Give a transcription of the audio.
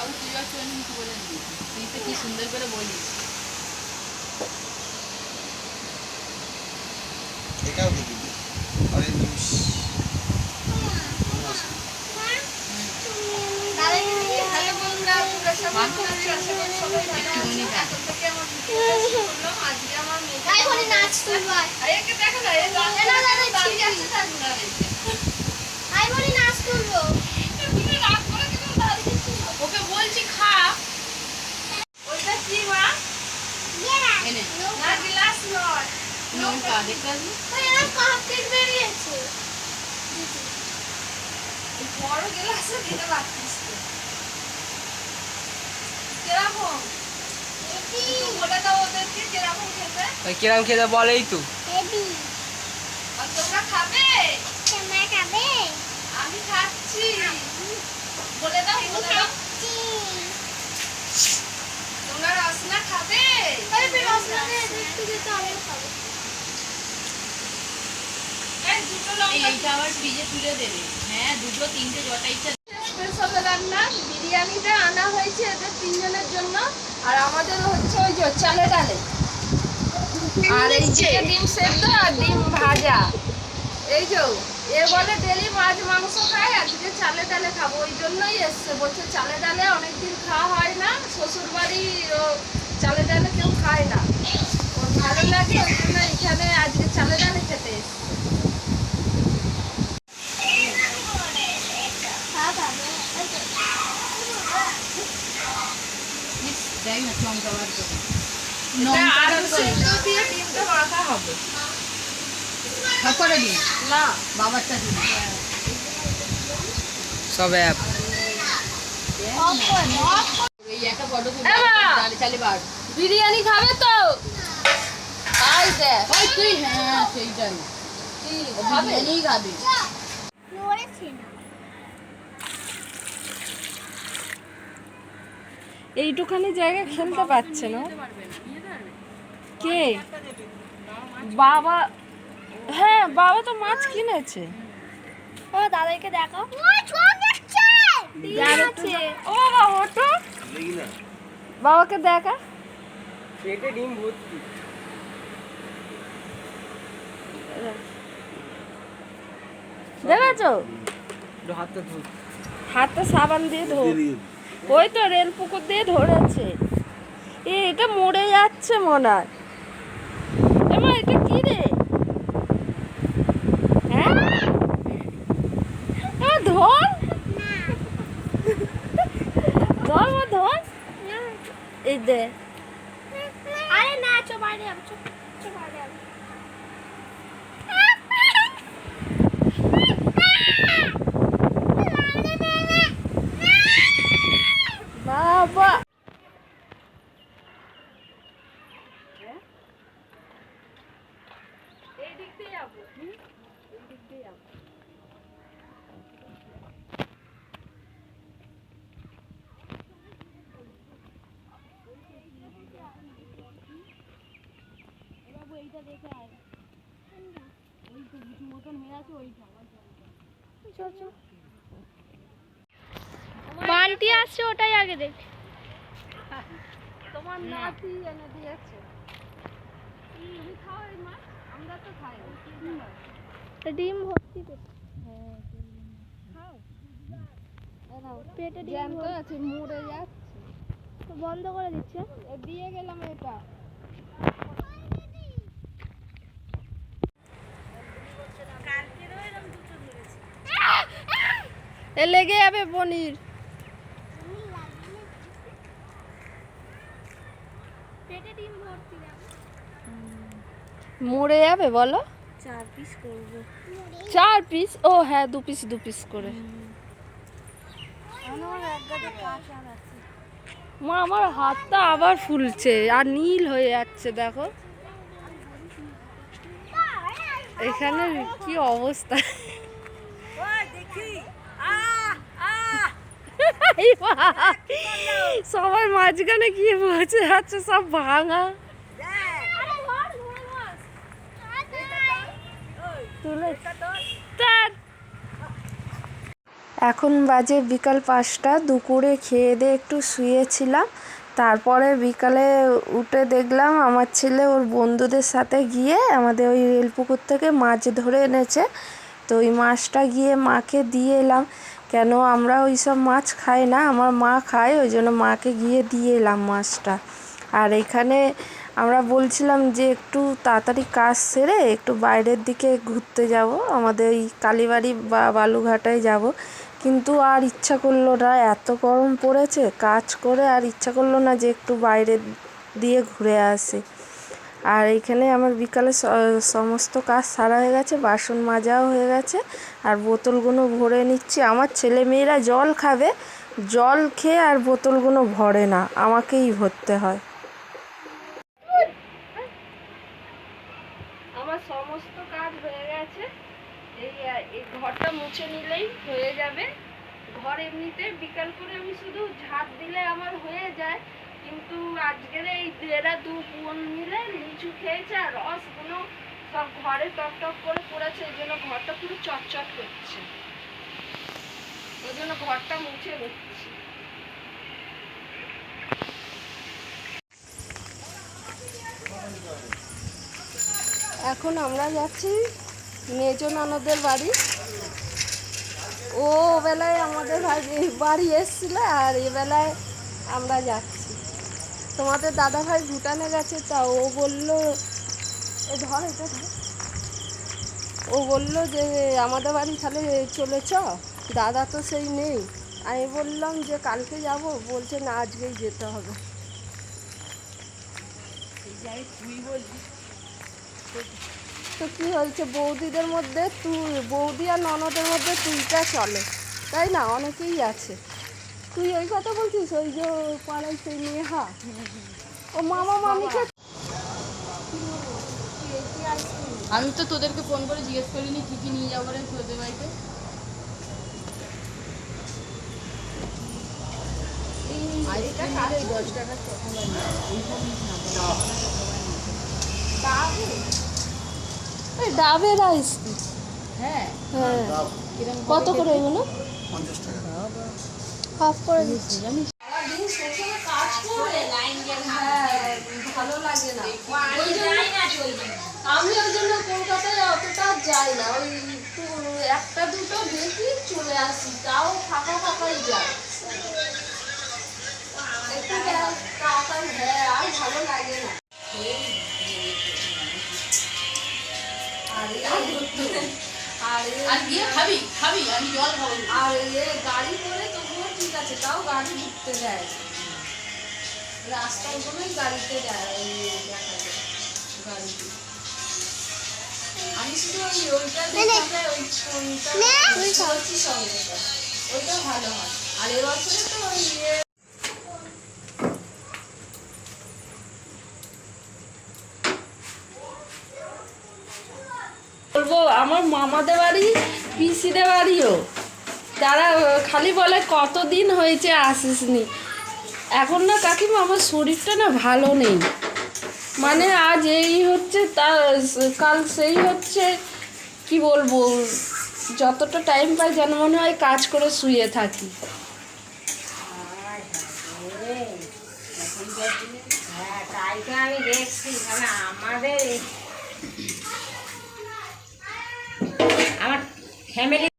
বাবু তুই আর চলে কিছু বলে তুই তো কি সুন্দর করে বলিস। এটাও অরেঞ্জ জুস আমার। আজকে মেয়ে- নাচ তুলবো আরে একে দেখো না, এ না, না, না, দাঁড়িয়ে আছে থাকবে না রে। আয় বলি নাচ তুলবো তুমি রাগ করে কেন দাঁড়িয়ে আছো? ওকে বলছি খা ওইটা কি মা? এনে না, গ্লাস নয়। নৌকা দেখতে পাবি ওই এরকম কাপ কেক বেরিয়েছে এই বড় গ্লাসে দিতে পারতিস তো। কীরকম? বলে দাও ওদেরকে কীরকম খেতে। ওই কিরাম খেতে বলেই তো আর তোমরা খাবে? তোমরা খাবে আমি খাচ্ছি বলে দাও বলে দাও তোমরা রসনা খাবে রসনা দে একটু দে খাব দুটো লঙ্কা এইটা আবার ফ্রিজে তুলে দেবে হ্যাঁ দুটো তিনটে যটা ইচ্ছা স্পেশাল রান্না বিরিয়ানিটা আনা হয়েছে এদের তিনজনের জন্য আর আমাদের হচ্ছে ওই যে চালে ডালে আর এই যে ডিম সেদ্ধ আর ডিম এই যে এ বলে ডেলি মাছ মাংস খায় আজকে চালে ডালে খাব। ওই জন্যই এসছে। বলছে চালে ডালে অনেকদিন খাওয়া হয় না শ্বশুর বাড়ি চালে ডালে কেউ খায় না। ওর ভালো লাগে ওই জন্য এখানে আজকে চালে ডালে খেতে এসছে। করে সেদ্ধ দিয়ে ডিমটা মাখা হবে। দিন। না। বাবারটা দিন। সব অ্যাপ বিরিয়ানি খাবে তো? তুই হ্যাঁ সেইটাই। খাবে? এইটুখানি জায়গা খেলতে পারছে না। কে? বাবা হ্যাঁ বাবা তো মাছ কিনেছে। ও দাদাকে দেখো। ও বাবা ওটো বাবাকে দেখা। পেটে ডিম ভর্তি। দেখেছ? হাতটা সাবান দিয়ে ধো ওই তো রেল পুকুর দিয়ে ধরেছে। এ এটা মরে যাচ্ছে মনে হয় এমা এটা কি রে হ্যাঁ এ ধর ধর মা ধর এই দে আরে না চো বাইরে যাব চো চো বাইরে যাব বাবা দিয়ে আসছে ওটাই আগে দেখ। তোমার নাতি এনে দিয়েছে। তুমি খাও এই মাছ আমরা তো খাই। না। ডিম ভর্তি পেটে। পেটে ডিম ভর্তি। আছে মরে যাচ্ছে। বন্ধ করে দিচ্ছে। দিয়ে গেলাম এটা। এ লেগে যাবে পনির। মরে যাবে বলো? চার পিস করব। চার পিস ও হ্যাঁ দু পিস দু পিস করে। মা আমার হাতটা আবার ফুলছে আর নীল হয়ে যাচ্ছে দেখো। এখানে কি অবস্থা এই মা, সবার মাঝখানে কি বসে আছে সব ভাঙা। এখন বাজে বিকাল পাঁচটা, দুপুরে খেয়ে দিয়ে একটু শুয়েছিলাম। তারপরে বিকালে উঠে দেখলাম আমার ছেলে ওর বন্ধুদের সাথে গিয়ে আমাদের ওই রেলপুকুর থেকে মাছ ধরে এনেছে। তো ওই মাছটা গিয়ে মাকে দিয়ে এলাম। কেন আমরা ওই সব মাছ খাই না? আমার মা খায়, ওই জন্য মাকে গিয়ে দিয়ে এলাম মাছটা। আর এখানে আমরা বলছিলাম যে একটু তাড়াতাড়ি কাজ সেরে একটু বাইরের দিকে ঘুরতে যাব। আমাদের এই কালীবাড়ি বা বালুঘাটায় যাব। কিন্তু আর ইচ্ছা করল না, এত গরম পড়েছে, কাজ করে আর ইচ্ছা করল না যে একটু বাইরে দিয়ে ঘুরে আসে। আর এখানে আমার বিকালে সমস্ত কাজ সারা হয়ে গেছে, বাসন মাজাও হয়ে গেছে, আর বোতলগুলো ভরে নিচ্ছি। আমার ছেলে মেয়েরা জল খাবে, জল খেয়ে আর বোতলগুলো ভরে না, আমাকেই ভরতে হয়। হয়ে যাবে। ঘর এমনিতে বিকাল করে আমি শুধু দিলে আমার হয়ে যায় কিন্তু আজকের এই এরা দু বোন মিলে লিচু খেয়েছে আর রসগুলো সব ঘরে টক টক করে পড়েছে, এই জন্য ঘরটা পুরো চটচট করছে। ওই জন্য ঘরটা মুছে নিচ্ছি এখন আমরা যাচ্ছি মেজ ননদের বাড়ি। ও বেলায় আমাদের বাড়ি এসছিল আর এ বেলায় আমরা যাচ্ছি। তোমাদের দাদা ভাই ভুটানে গেছে তা ও বলল, এ ধর এটা ধর। ও বলল যে, আমাদের বাড়ি তাহলে চলেছ? দাদা তো সেই নেই। আমি বললাম যে, কালকে যাব। বলছে, না, আজকেই যেতে হবে। তো কি হয়েছে, বৌদিদের মধ্যে তুই, বৌদি আর ননদের মধ্যে তুইটা চলে। তাই না? অনেকেই আছে। তুই ওই কথা বলছিস? ওই যে পাড়ায় সেই মেয়ে হা? ও মামা মামিকে আমি তো তোদেরকে ফোন করে জিজ্ঞেস করিনি কি কি নিয়ে যাব রে তোদের বাড়িতে? ডাবের আইসক্রিম হ্যাঁ। হ্যাঁ। কত করে এগুলো? পঞ্চাশ টাকা। হাফ করে দিচ্ছি। জানিস ভালো লাগে না আমি ওই জন্য কলকাতায় অতটা যাই না ওই একটা দুটো দেখি চলে আসি তাও ফাঁকা ফাঁকাই যাই একটু তাড়াতাড়ি হ্যাঁ আর ভালো লাগে না আর গিয়ে খাবি খাবি আমি জল খাব। আর গাড়ি করে তবুও ঠিক আছে তাও গাড়ি ঢুকতে দেয়। না। রাস্তাগুলোই গাড়িতে দেয় দেখা যায় আমি শুধু ওই ওইটা ওই বলছি সঙ্গে ওইটা ভালো হয়। আর এবছরে তো ওই ইয়ে বলব আমার মামাদের বাড়ি পিসিদের বাড়িও। তারা খালি বলে কতদিন হয়েছে আসিসনি। এখন না কাকিমা, আমার শরীরটা না ভালো নেই। মানে আজ এই হচ্ছে তা কাল সেই হচ্ছে, কি বলব, যতটা টাইম পাই যেন মনে হয় কাজ করে শুয়ে থাকি। আমাদের আমার ফ্যামিলি